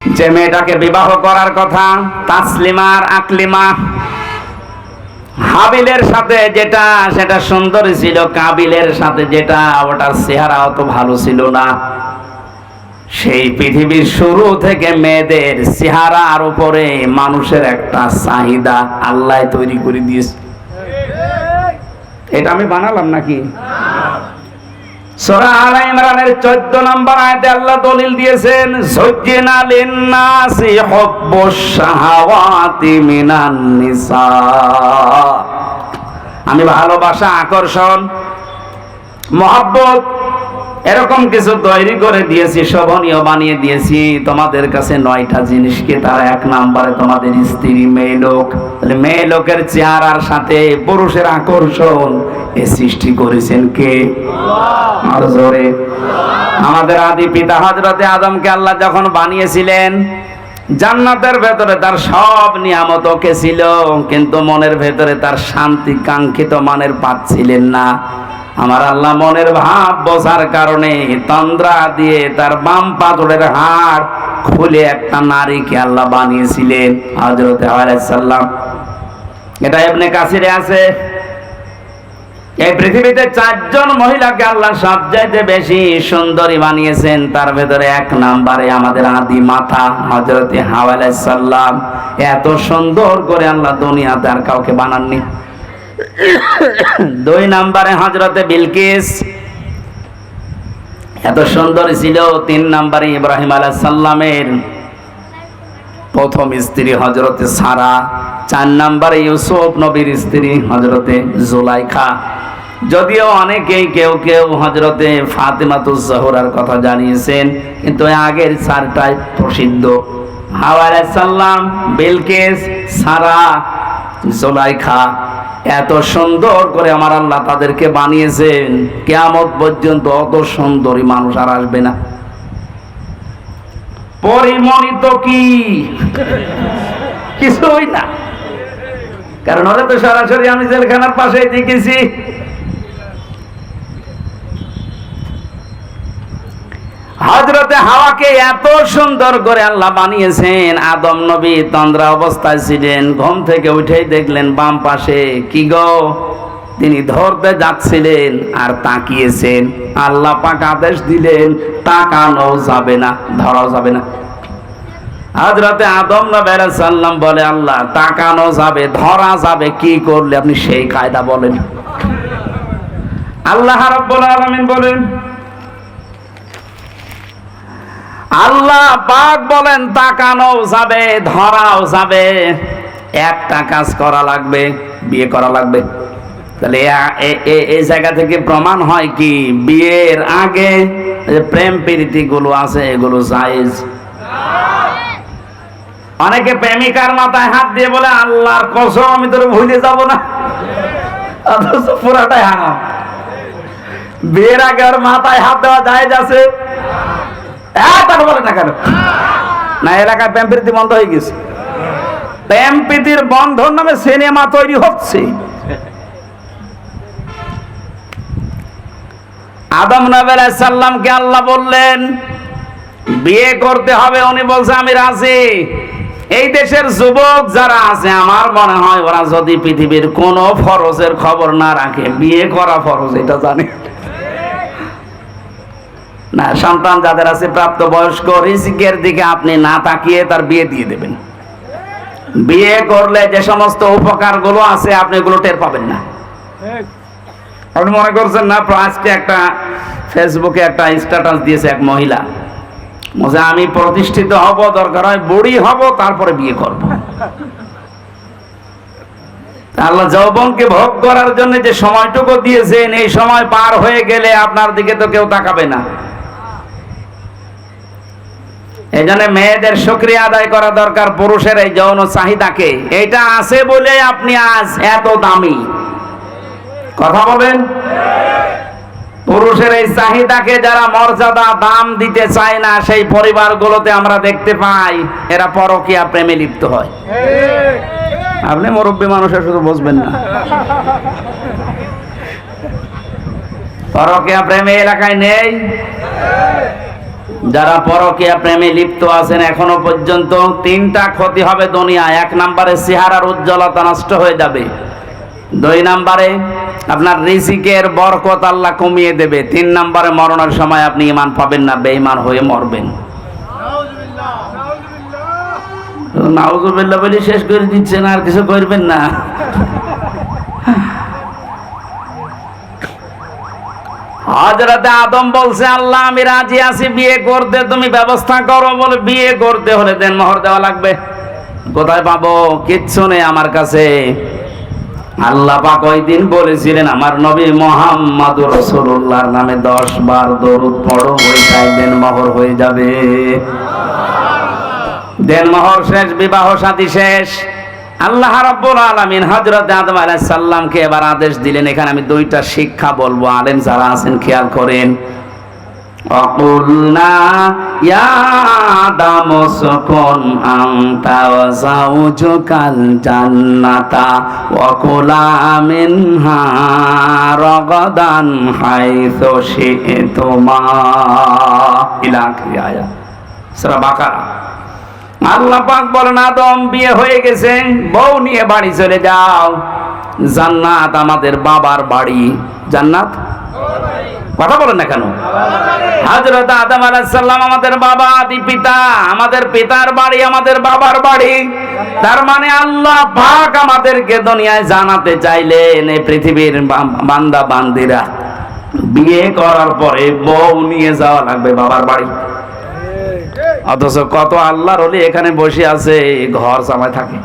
যে মেয়েটাকে বিবাহ করার কথা, তাসলিমার আকলিমা হাবিলের সাথে যেটা, সেটা সুন্দর ছিল, কাবিলের সাথে যেটা, ওটার চেহারা অত ভালো ছিল না। সেই পৃথিবীর শুরু থেকে মেয়েদের চেহারার উপরে মানুষের একটা চাহিদা আল্লাহ তৈরি করে দিয়েছে। এটা আমি বানালাম নাকি? সূরা আল ইমরানের 14 নম্বর আয়াতে আল্লাহ দলিল দিয়েছেন, সুজ্জিনা লিন-নাসি হুব্বুশ শাহাওয়াতি মিনান নিসা। আমি ভালোবাসা, আকর্ষণ, মহব্বত এরকম কিছু তৈরি করে দিয়েছি, শোভনীয় বানিয়ে দিয়েছি। তোমাদের কাছে নয়টা জিনিসকে তারা এক নাম্বারে তোমাদের স্ত্রী মেয়ে লোক। মেয়ে লোকের চেহারার সাথে পুরুষের আকর্ষণ এ সৃষ্টি করেছেন কে? জোরে। আমাদের আদি পিতা হজরতে আদমকে আল্লাহ যখন বানিয়েছিলেন, জান্নাতের ভেতরে তার সব নিয়ামত ওকে ছিল, কিন্তু মনের ভেতরে তার শান্তি, কাঙ্ক্ষিত মানের পাচ্ছিলেন না। আমার আল্লাহ মনের ভাব বোঝার কারণে তন্দ্রা দিয়ে তার বাম পাথরের হাড় খুলে একটা নারীকে আল্লাহ বানিয়েছিলেন হজরতে সাল্লাম এটা এমনি কাছিরে আছে। এই পৃথিবীতে চারজন মহিলাকে আল্লাহ সবচাইতে বেশি সুন্দরী বানিয়েছেন। তার ভেতরে এক নাম্বারে আমাদের আদি মাথা হজরতে সাল্লাম এত সুন্দর করে আল্লাহ দুনিয়াতে আর কাউকে বানাননি। দুই নাম্বারে হজরতে বিলকিস। এত সুন্দর ছিল, তিন নাম্বারে ইব্রাহিম আলাহ সাল্লামের প্রথম স্ত্রী হজরতে সারা, চার নাম্বারে ইউসুফ নবীর স্ত্রী হজরতে জোলাইখা। যদিও অনেকেই কেউ কেউ হজরতে ফাতেমাতুজ জহরার কথা জানিয়েছেন, কিন্তু আগের সারটাই প্রসিদ্ধ। হাওয়া সাল্লাম বিলকেস, সারা, জোলাইখা। এত সুন্দর করে আমার আল্লাহ তাদেরকে বানিয়েছেন। কেয়ামত পর্যন্ত অত সুন্দরী মানুষ আর আসবে না। পরিমণিত কি? কিছুই না। কারণ ওরা তো সরাসরি আমি জেলখানার পাশে দেখেছি হজরতে হাওয়াকে এত সুন্দর করে আল্লাহ বানিয়েছেন। আদম নবী তন্দ্রা অবস্থায় ছিলেন, ঘুম থেকে উঠেই দেখলেন বাম পাশে, কি গো? তিনি ধরতে যাচ্ছিলেন আর তাকিয়েছেন। আল্লাহ পাক আদেশ দিলেন, তাকানো যাবে না ধরাও যাবে না। হজরতে আদম নবের সাল্লাম বলে, আল্লাহ, তাকানো যাবে, ধরা যাবে, কি করলে আপনি সেই কায়দা বলেন? আল্লাহ রাব্বুল আলামিন বলেন আল্লাহ পাক বলেন তাকানো যাবে, ধরাও যাবে। একটা কাজ করা লাগবে, বিয়ে করা লাগবে। তাহলে এই জায়গা থেকে প্রমাণ হয় কি, বিয়ের আগে প্রেম প্রীতি গুলো আছে, এগুলো জায়েজ। অনেকে প্রেমিকার মাথায় হাত দিয়ে বলে, আল্লাহর কসম, আমি তোর ভুলে যাব না। পুরাটাই হারাম। বিয়ের আগে ওর মাথায় হাত দেওয়া জায়েজ আছে? হ্যাঁ না এলাকায় বন্ধ হয়ে গেছে। বন্ধন নামে সিনেমা তৈরি হচ্ছে। আদম নবের আল্লাহ বললেন, বিয়ে করতে হবে। উনি বলছে, আমি রাজি। এই দেশের যুবক যারা আছে, আমার মনে হয় ওরা যদি পৃথিবীর কোন ফরজের খবর না রাখে, বিয়ে করা ফরজ, এটা জানে। না, সন্তান যাদের আছে প্রাপ্ত বয়স্ক রিজিকের দিকে আপনি না তাকিয়ে তার বিয়ে দিয়ে দেবেন। বিয়ে করলে যে সমস্ত উপকারগুলো আছে, আপনি এগুলো টের পাবেন না। আপনি মনে করছেন না, আজকে একটা ফেসবুকে একটা স্ট্যাটাস দিয়েছে এক মহিলা। আমি প্রতিষ্ঠিত হব, দরকার হয় বুড়ি হব, তারপরে বিয়ে করব। আল্লাহ যৌবনকে ভোগ করার জন্য যে সময়টুকু দিয়েছেন, এই সময় পার হয়ে গেলে আপনার দিকে তো কেউ তাকাবে না। এই জন্য মেয়েদের সক্রিয় আদায় করা দরকার পুরুষের এই যৌন চাহিদাকে। এটা আছে বলে আপনি আজ এত দামি। কথা বলেন পুরুষের এই চাহিদাকে যারা মর্যাদা, দাম দিতে চায় না, সেই পরিবারগুলোতে আমরা দেখতে পাই, এরা পরকীয়া প্রেমে লিপ্ত হয়। আপনি মুরব্বী মানুষের শুধু বুঝবেন না। পরকীয়া প্রেমে এলাকায় নেই। যারা পরকীয়া প্রেমে লিপ্ত আছেন, এখনও পর্যন্ত তিনটা ক্ষতি হবে দুনিয়া এক নম্বরে চেহারার উজ্জ্বলতা নষ্ট হয়ে যাবে। দুই নম্বরে আপনার রিজিকের বরকত আল্লাহ কমিয়ে দেবে। তিন নম্বরে মরণের সময় আপনি ইমান পাবেন না, বেঈমান হয়ে মরবেন। নাউজুবিল্লাহ বলে শেষ করে দিচ্ছেন, আর কিছু করবেন না। হজরতে আদম বলছে, আল্লাহ, আমি রাজি আছি, বিয়ে করতে। তুমি ব্যবস্থা করো, বলে বিয়ে করতে হলে দেন মোহর দেওয়া লাগবে। কোথায় পাবো? কিচ্ছু নেই আমার কাছে। আল্লাহ পাক ওই দিন বলেছিলেন, আমার নবী মোহাম্মদ রসুল্লাহর নামে দশ বার দরুদ পড়ো ওইটাই দেন মোহর হয়ে যাবে। দেন মোহর শেষ, বিবাহ সাথী শেষ। আল্লাহ রাব্বুল আলামিন হযরত আদম আলাইহিস সালামকে এবার আদেশ দিলেন, এখানে আমি দুইটা শিক্ষা বলব। আলেম যারা আছেন, খেয়াল করেন। অকুলনা ইয়া আদম সুকুন আনতা ওয়া যাওজুকাল জান্নাতা ওয়া কুলা মিনহা রগদান হাইসু শি'তুমা। ইলাকি আয়াত। সূরা বাকারা। আল্লাহ পাক বলেন, আদম, বিয়ে হয়ে গেছে, বউ নিয়ে বাড়ি চলে যাও। জান্নাত আমাদের বাবার বাড়ি। জান্নাত? কথা বলেন না কেন? হযরত আদম আলাইহিস সালাম আমাদের বাবা, আদি পিতা, আমাদের পিতার বাড়ি, আমাদের বাবার বাড়ি। তার মানে আল্লাহ পাক আমাদেরকে দুনিয়ায় জানাতে চাইলেন, এই পৃথিবীর বান্দা বান্দিরা বিয়ে করার পরে বউ নিয়ে যাওয়া লাগবে বাবার বাড়ি। অথচ কত আল্লাহর হলে এখানে বসে আছে, ঘর জামায় থাকে।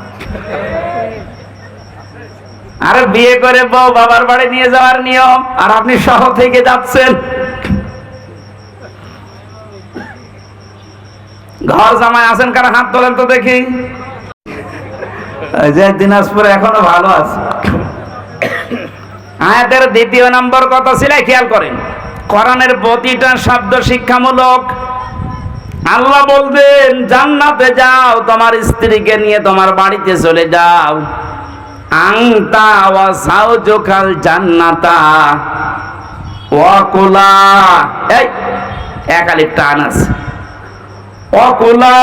আরে বিয়ে করে বউ বাবার বাড়ি নিয়ে যাওয়ার নিয়ম, আর আপনি সহ থেকে যাচ্ছেন। ঘর জামায় আছেন কারা? হাত তোলেন তো দেখি। যে দিনাজপুরে এখনও ভালো আছে। আয়াতের দ্বিতীয় নম্বর কথা ছিল, খেয়াল করেন। কোরআনের প্রতিটা শব্দ শিক্ষামূলক। আল্লাহ বলবেন, জান্নাতে যাও, তোমার স্ত্রীকে নিয়ে তোমার বাড়িতে চলে যাও। আংতা ওয়া সাউজুকাল জান্নাতা। ওয়া কুলা এই, এক আলিফ টান আছে। ওয়া কুলা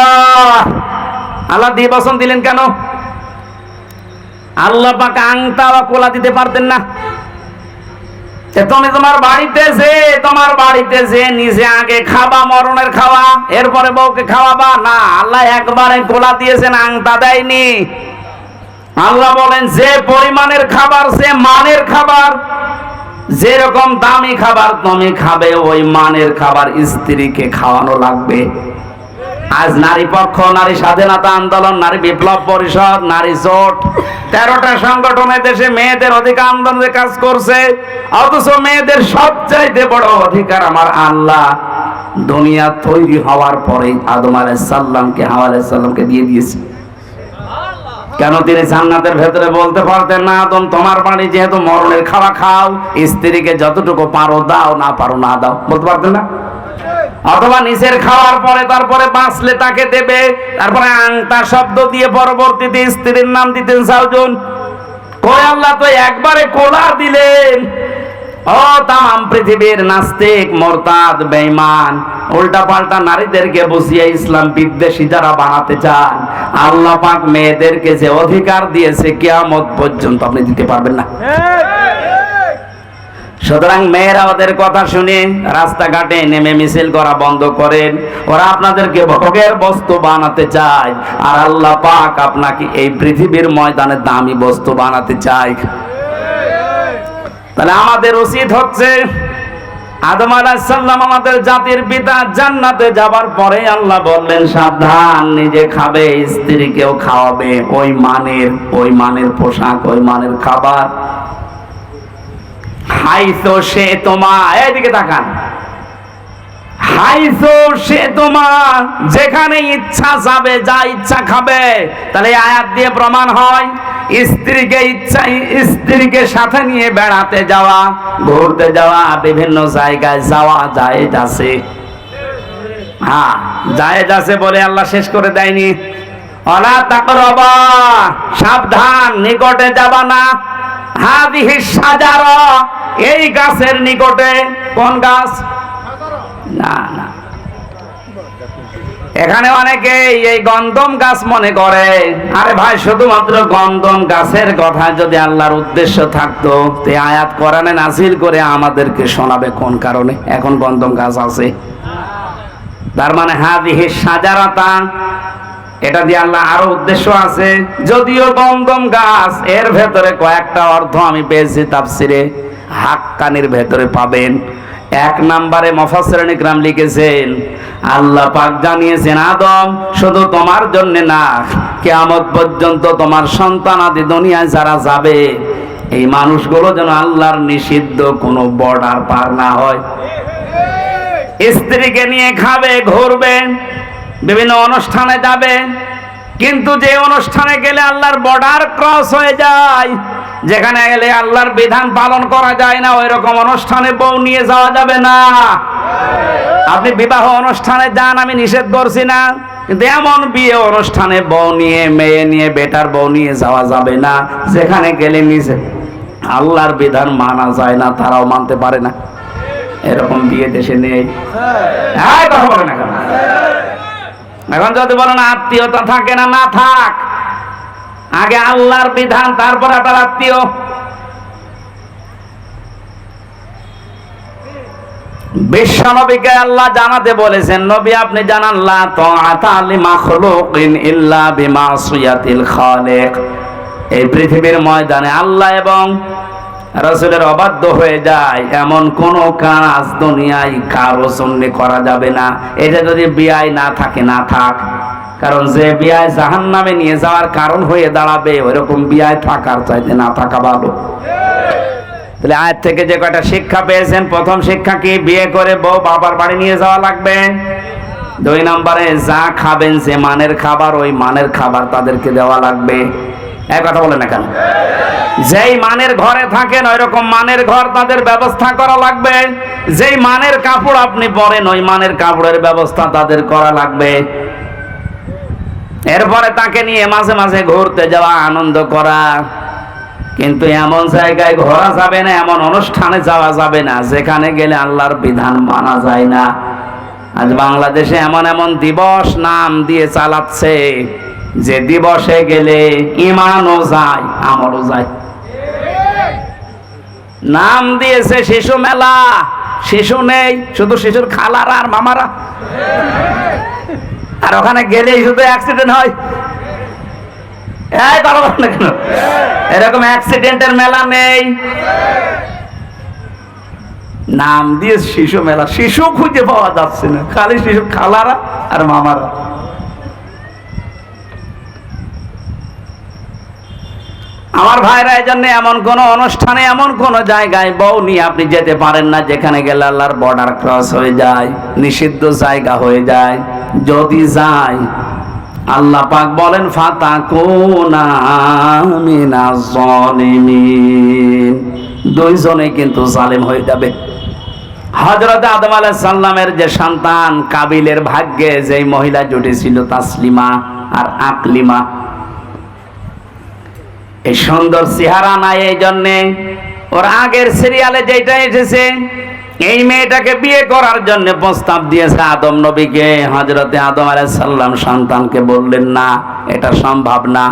আল্লাহ দিয়ে বসন দিলেন কেন? আল্লাহ পাক আংতা ওয়া কোলা দিতে পারতেন না। যে তুমি তোমার বাড়িতে যে, তোমার বাড়িতে যে নিজে আগে খাবা মরণের খাওয়া, এরপরে বউকে খাওয়াবা? না, আল্লাহ একবারে দিয়েছেন আংতা দেয়নি। আল্লাহ বলেন, যে পরিমাণের খাবার, সে মানের খাবার। যেরকম দামি খাবার, তুমি খাবে, ওই মানের খাবার স্ত্রীকে খাওয়ানো লাগবে। আজ নারী পক্ষ, নারী স্বাধীনতা আন্দোলন, নারী বিপ্লব পরিষদ, নারী জোট। তেরোটা সংগঠনে দেশে মেয়েদের অধিকার আন্দোলনের কাজ করছে, অথচ মেয়েদের সবচাইতে বড় অধিকার আমার আল্লাহ। দুনিয়া তৈরি হওয়ার পরেই আদম আলাইসাল্লামকে হাওয়া আলাইসাল্লামকে দিয়ে দিয়েছে। কেন তিনি জান্নাতের ভেতরে বলতে পারতেন না, আদম, তোমার পানি যেহেতু মরণের খাওয়া খাও, স্ত্রীকে যতটুকু পারো দাও, না পারো না দাও। বলতে পারতেন না? অথবা নিজের খাওয়ার পরে তারপরে বাঁচলে তাকে দেবে। তারপরে আংটা শব্দ দিয়ে পরবর্তীতে স্ত্রীর নাম দিতেন সাউজন কই আল্লাহ, তো একবারে কোলা দিলেন। ও তাম পৃথিবীর নাস্তিক, মোরতাদ, বেঈমান উল্টা পাল্টা নারীদেরকে বসিয়ে ইসলাম বিদ্বেষী যারা বানাতে চান। আল্লাহ পাক মেয়েদেরকে যে অধিকার দিয়েছে, কিয়ামত পর্যন্ত আপনি দিতে পারবেন না। সুতরাং মেয়েরা ওদের কথা শুনে রাস্তাঘাটে নেমে মিছিল করা বন্ধ করেন। ওরা আপনাদেরকে ভোগের বস্তু বানাতে চায়। আর আল্লাহ পাক আপনাকে এই পৃথিবীর ময়দানে দামি বস্তু বানাতে চায়। তাহলে আমাদের উচিত হচ্ছে আদম আলাহিসাল্লাম আমাদের জাতির পিতা জান্নাতে যাবার পরে আল্লাহ বললেন, সাবধান, নিজে খাবে, স্ত্রীকেও খাওয়াবে। ওই মানের ওই মানের পোশাক, ওই মানের খাবার। হাইতো সে তোমার এদিকে তাকান। হাইতো সে যেখানে ইচ্ছা যাবে, যা ইচ্ছা খাবে, তাহলে আয়াত দিয়ে প্রমাণ হয়, স্ত্রীকে ইচ্ছা, স্ত্রীকে সাথে নিয়ে বেড়াতে যাওয়া, ঘুরতে যাওয়া, বিভিন্ন জায়গায় যাওয়া যায় আছে। হ্যাঁ জায়েজ আছে বলে আল্লাহ শেষ করে দেয়নি। অলা তাকরবা, সাবধান, নিকটে যাবা না। এই গাছের নিকটে কোন গাছ? না না। এখানে অনেকে এই গন্ধম গাছ মনে করে। আরে ভাই, শুধুমাত্র গন্ধম গাছের কথা যদি আল্লাহর উদ্দেশ্য থাকতো, তে আয়াত কোরআনে নাসিল করে আমাদেরকে শোনাবে কোন কারণে? এখন গন্ধম গাছ আছে। তার মানে হাদিহি সাজারাতা এটা দিয়ে আল্লাহ আরও উদ্দেশ্য আছে। যদিও গন্ধম গাছ, এর ভেতরে কয়েকটা অর্থ আমি পেয়েছি তাফসিরে। হাক্কানির ভেতরে পাবেন। এক নম্বরে মফাসরণ ইকরাম লিখেছেন, আল্লাহ পাক জানিয়েছেন, আদম, শুধু তোমার জন্য না, কেয়ামত পর্যন্ত তোমার সন্তান আদি দুনিয়ায় যারা যাবে, এই মানুষগুলো যেন আল্লাহর নিষিদ্ধ কোনো বর্ডার পার না হয়। স্ত্রীকে নিয়ে খাবে, ঘুরবে বিভিন্ন অনুষ্ঠানে যাবে। কিন্তু যে অনুষ্ঠানে গেলে আল্লাহর বর্ডার ক্রস হয়ে যায়, যেখানে গেলে আল্লাহর বিধান পালন করা যায় না ওই রকম অনুষ্ঠানে বউ নিয়ে যাওয়া যাবে না। আপনি বিবাহ অনুষ্ঠানে যান, আমি নিষেধ করছি না। কিন্তু এমন বিয়ে অনুষ্ঠানে বউ নিয়ে, মেয়ে নিয়ে, বেটার বউ নিয়ে যাওয়া যাবে না, যেখানে গেলে নিজে আল্লাহর বিধান মানা যায় না, তারাও মানতে পারে না। এরকম বিয়ে দেশে নেই। কথা বলে না এখন যদি বলেন আত্মীয়তা থাকে না না থাক। আগে আল্লাহর বিধান, তারপর আপনার আত্মীয়। বিশ্ব নবীকে আল্লাহ জানাতে বলেছেন, নবী, আপনি জানান, লা তাআতা লি মাখলুকিন ইল্লা বিমাসিয়াতিল খালিক। এই পৃথিবীর ময়দানে আল্লাহ এবং রসুলের অবাধ্য হয়ে যায়, এমন কোন কাজ দুনিয়ায় কারও সঙ্গে করা যাবে না। এটা যদি বিয়াই না থাকে, না থাক। কারণ যে বিয়ায় জাহান নামে নিয়ে যাওয়ার কারণ হয়ে দাঁড়াবে ওইরকম বিয়ায় থাকার চাইতে না থাকা ভালো। তাহলে আজ থেকে যে কয়টা শিক্ষা পেয়েছেন, প্রথম শিক্ষা কি? বিয়ে করে বউ বাবার বাড়ি নিয়ে যাওয়া লাগবে? দুই নম্বরে, যা খাবেন যে মানের খাবার, ওই মানের খাবার তাদেরকে দেওয়া লাগবে। এক কথা বলে না কেন? যেই মানের ঘরে থাকেন ওই রকম মানের ঘর তাদের ব্যবস্থা করা লাগবে। যেই মানের কাপড় আপনি পরেন, ওই মানের কাপড়ের ব্যবস্থা তাদের করা লাগবে। এরপরে তাকে নিয়ে মাঝে মাঝে ঘুরতে যাওয়া, আনন্দ করা। কিন্তু এমন জায়গায় ঘোরা যাবে না, এমন অনুষ্ঠানে যাওয়া যাবে না, যেখানে গেলে আল্লাহর বিধান মানা যায় না। আজ বাংলাদেশে এমন এমন দিবস নাম দিয়ে চালাচ্ছে। যে দিবসে গেলে ইমানও যায়, আমলও যায়। নাম দিয়েছে শিশু মেলা। শিশু নেই, শুধু শিশুর খালারা আর মামারা। আর ওখানে গেলেই শুধু অ্যাক্সিডেন্ট হয়। এই না কেন? এরকম অ্যাক্সিডেন্টের মেলা নেই। নাম দিয়ে শিশু মেলা। শিশু খুঁজে পাওয়া যাচ্ছে না। খালি শিশু খালারা আর মামারা। আমার ভাইরা এই জন্য এমন কোন অনুষ্ঠানে, এমন কোন জায়গায় বউ নিয়ে আপনি যেতে পারেন না, যেখানে গেলে আল্লাহর বর্ডার ক্রস হয়ে যায়, নিষিদ্ধ জায়গা হয়ে যায়। যদি যায়, আল্লাহ পাক বলেন ফাতা কোনা দুইজনে কিন্তু জালেম হয়ে যাবে। হজরত আদম আলাহ সাল্লামের যে সন্তান, কাবিলের ভাগ্যে যেই মহিলা জুটেছিল, তাসলিমা আর আকলিমা এই সুন্দর চেহারা নাই এই জন্যে। ওর আগের সিরিয়ালে যেটা এসেছে, এই মেয়েটাকে বিয়ে করার জন্য প্রস্তাব দিয়েছে আদম নবীকে। হজরতে আদম আলাইসাল্লাম সন্তানকে বললেন, না, এটা সম্ভব না।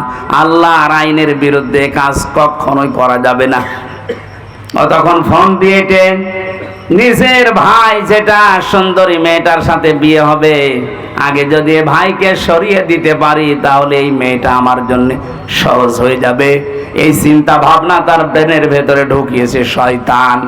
আল্লাহ আর আইনের বিরুদ্ধে কাজ কখনোই করা যাবে না। ও তখন ফোন দিয়েছে নিজের ভাই যেটা সুন্দরী মেয়েটার সাথে বিয়ে হবে, আগে যদি ভাইকে সরিয়ে দিতে পারি, তাহলে এই মেয়েটা আমার জন্য সহজ হয়ে যাবে। এই চিন্তা ভাবনা তার ব্রেনের ভেতরে ঢুকিয়েছে শয়তান।